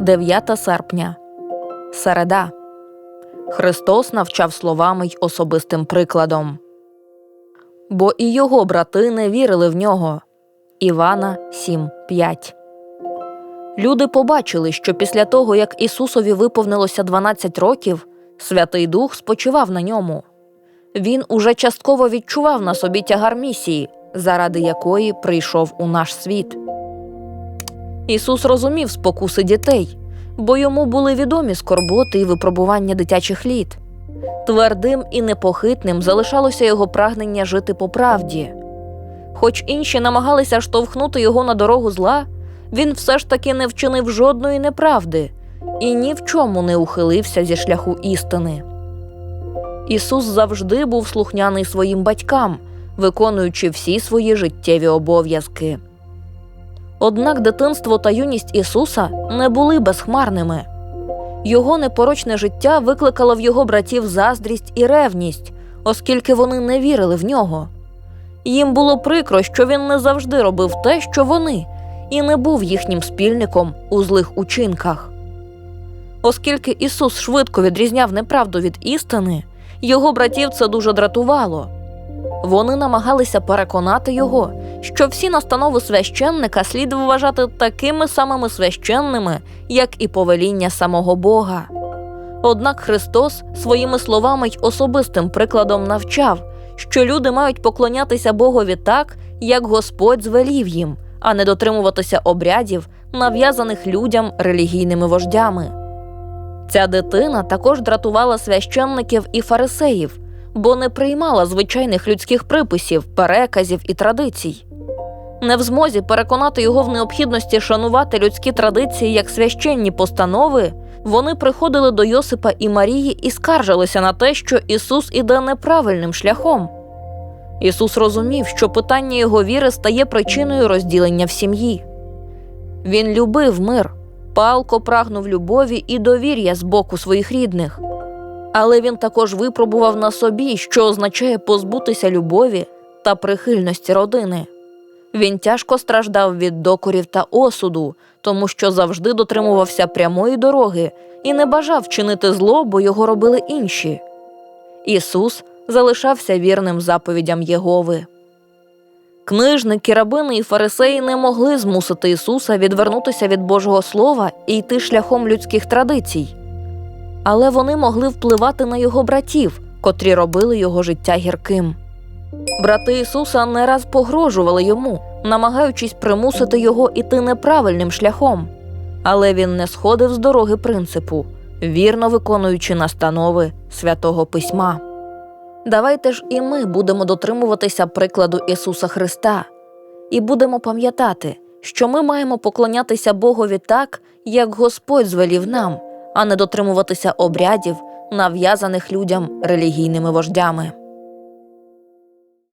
9 серпня. Середа. Христос навчав словами й особистим прикладом. Бо і його брати не вірили в нього. Івана 7.5 Люди побачили, що після того, як Ісусові виповнилося 12 років, Святий Дух спочивав на ньому. Він уже частково відчував на собі тягар місії, заради якої прийшов у наш світ. Ісус розумів спокуси дітей, бо йому були відомі скорботи і випробування дитячих літ. Твердим і непохитним залишалося його прагнення жити по правді. Хоч інші намагалися штовхнути його на дорогу зла, він все ж таки не вчинив жодної неправди і ні в чому не ухилився зі шляху істини. Ісус завжди був слухняний своїм батькам, виконуючи всі свої життєві обов'язки. Однак дитинство та юність Ісуса не були безхмарними. Його непорочне життя викликало в його братів заздрість і ревність, оскільки вони не вірили в нього. Їм було прикро, що він не завжди робив те, що вони, і не був їхнім спільником у злих учинках. Оскільки Ісус швидко відрізняв неправду від істини, його братів це дуже дратувало. Вони намагалися переконати його, що всі настанови священника слід вважати такими самими священними, як і повеління самого Бога. Однак Христос своїми словами й особистим прикладом навчав, що люди мають поклонятися Богові так, як Господь звелів їм, а не дотримуватися обрядів, нав'язаних людям релігійними вождями. Ця дитина також дратувала священників і фарисеїв, бо не приймала звичайних людських приписів, переказів і традицій. Не в змозі переконати його в необхідності шанувати людські традиції як священні постанови, вони приходили до Йосипа і Марії і скаржилися на те, що Ісус іде неправильним шляхом. Ісус розумів, що питання його віри стає причиною розділення в сім'ї. Він любив мир, палко прагнув любові і довір'я з боку своїх рідних. Але він також випробував на собі, що означає позбутися любові та прихильності родини. Він тяжко страждав від докорів та осуду, тому що завжди дотримувався прямої дороги і не бажав чинити зло, бо його робили інші. Ісус залишався вірним заповідям Єгови. Книжники, рабини і фарисеї не могли змусити Ісуса відвернутися від Божого Слова і йти шляхом людських традицій, але вони могли впливати на його братів, котрі робили його життя гірким. Брати Ісуса не раз погрожували йому, намагаючись примусити його іти неправильним шляхом, але він не сходив з дороги принципу, вірно виконуючи настанови святого Письма. Давайте ж і ми будемо дотримуватися прикладу Ісуса Христа і будемо пам'ятати, що ми маємо поклонятися Богові так, як Господь звелів нам, а не дотримуватися обрядів, нав'язаних людям релігійними вождями.